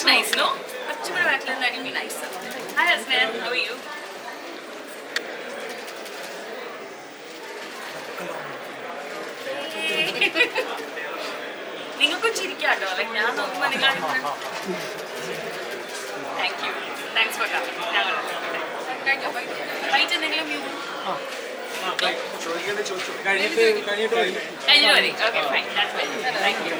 looks nice, no? കുറച്ചുകൂടെ ബാക്കിൽ നിന്നാൽ ഇറ്റ് ബി ഹായ് ഹസ്നേ ഹൗ യു നിങ്ങൾക്കും ചിരിക്കാട്ടോ. ലൈക്ക് ഞാൻ നോക്കുമ്പോൾ നിങ്ങൾ thank you thanks for coming ഞങ്ങൾ വൈറ്റ് എന്തെങ്കിലും യു കഴിഞ്ഞിട്ട് മതി ഓക്കെ ഫൈൻ താങ്ക് യു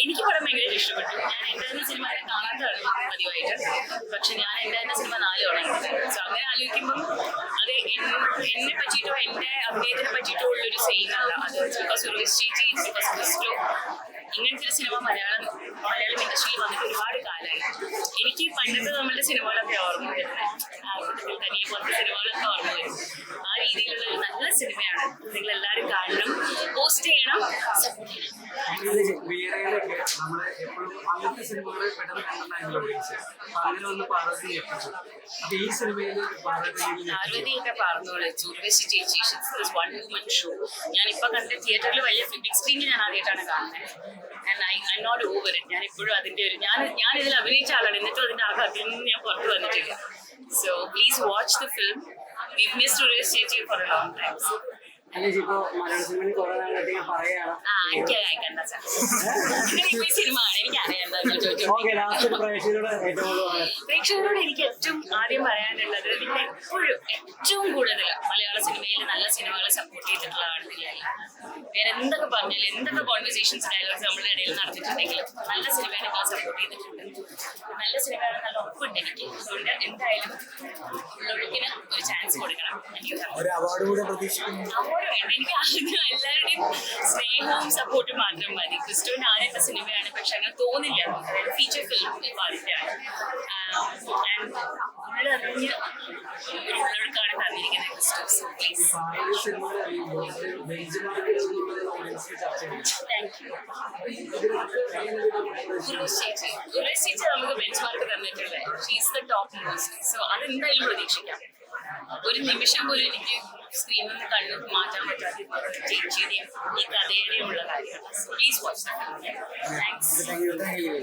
എനിക്ക് പടം ഭയങ്കര ഇഷ്ടപ്പെട്ടു ഞാൻ എന്റെ തന്നെ സിനിമ കാണാത്തതാണ് പതിവായിട്ട് പക്ഷെ ഞാൻ എന്റെ തന്നെ സിനിമ നാല് തവണ സോ അങ്ങനെ ആലോചിക്കുമ്പം അത് എന്നെ പറ്റിയിട്ടോ എന്റെ അഭിനയത്തിനെ പറ്റിയിട്ടോ ഉള്ളൊരു സെയിം അല്ല അത് ബിക്കോസ് ക്രിസ്റ്റോ ഇങ്ങനത്തെ ഒരു സിനിമ മലയാളം മലയാളം ഇൻഡസ്ട്രിയിൽ വന്നിട്ട് ഒരുപാട് കാലമായി എനിക്ക് പണ്ടത്തെ നമ്മളുടെ സിനിമകളൊക്കെ ഓർമ്മ വരുന്നത് തനിയെ പോലത്തെ സിനിമകളൊക്കെ ഓർമ്മ വരും ആ രീതിയിലുള്ള ഒരു നല്ല സിനിമയാണ് നിങ്ങൾ എല്ലാവരും കാണണം പോസ്റ്റ് ചെയ്യണം സപ്പോർട്ട് ചെയ്യണം എപ്പോഴും ഒന്ന് ഈ വൺ ഷോ ഞാൻ കണ്ട തിയേറ്ററിൽ വലിയ ബിഗ് സ്ക്രീനിൽ ഞാൻ ആദ്യമായിട്ടാണ് കാണുന്നത് and I not over it ഞാൻ ഇപ്പോഴും അതിന്റെ ഒരു ഞാൻ ഞാൻ ഇതിൽ അഭിനയിച്ച ആളാണ്. എന്നിട്ടും അതിന്റെ ആഘാതത്തിൽ നിന്ന് ഞാൻ പുറത്ത് വന്നിട്ടില്ല. so please watch the film we miss Urvashi ചേച്ചി ഫോർ എ ലോങ് ടൈം അല്ലെങ്കിൽ ഇപ്പൊ മലയാള സിനിമയിൽ കുറെ നാളായിട്ട് ഞാൻ പറയാണ് എനിക്ക് അയക്കണ്ട ഈ പ്രേക്ഷകരോട് എനിക്ക് ഏറ്റവും ആദ്യം പറയാനുള്ളത് നിങ്ങൾ എപ്പോഴും ഏറ്റവും കൂടുതൽ മലയാള സിനിമയിൽ നല്ല സിനിമകളെ സപ്പോർട്ട് ചെയ്തിട്ടുള്ള ആളുകളിലല്ല വേറെ എന്തൊക്കെ പറഞ്ഞാലും എന്തൊക്കെ കോൺവെർസേഷൻസ് ഡയലോഗ്സ് നമ്മുടെ ഇടയിൽ നടത്തിയിട്ടുണ്ടെങ്കിലും നല്ല സിനിമയെ നിങ്ങൾ സപ്പോർട്ട് ചെയ്തിട്ടുണ്ട്. നല്ല സിനിമയാണ് നല്ല ഒപ്പുണ്ട് എനിക്ക്. അതുകൊണ്ട് എന്തായാലും ഉള്ളൊഴുക്കിന് ഒരു ചാൻസ് കൊടുക്കണം. എനിക്ക് അവാർഡ് വേണ്ട. എനിക്ക് ആദ്യം എല്ലാവരുടെയും സ്നേഹവും സപ്പോർട്ടും മാത്രം മതി ക്രിസ്റ്റുവിന്റെ ആദ്യത്തെ സിനിമയാണ് പക്ഷെ അങ്ങനെ തോന്നില്ല ഫീച്ചർ ഫിലിം ആദ്യത്തെയാണ് ഉള്ളറിഞ്ഞ് ഒരു ഉള്ളൊഴുക്കാണ് തന്നിരിക്കുന്നത് ക്രിസ്റ്റു സോ പ്ലീസ് ഈ സിനിമയിൽ അറിയുമ്പോൾ ബെഞ്ചിമാർക്കിൽ ഓഡിയൻസ് ചർച്ച ചെയ്യുന്നു താങ്ക് യു ഉർവശി ചേച്ചി ഉർവശി ചേച്ചി നമുക്ക് ബെഞ്ച് മാർക്ക് തന്നിട്ടുണ്ട് she's the top most so അതെന്തായാലും പ്രതീക്ഷിക്കാം ഒരു നിമിഷം പോലും എനിക്ക് സ്ക്രീനിൽ നിന്ന് കണ്ണു മാറ്റാൻ പറ്റാത്ത ചേച്ചിയുടെയും ഈ കഥയുടെയും ഉള്ള കാര്യമാണ്. Please watch thanks thank you thank you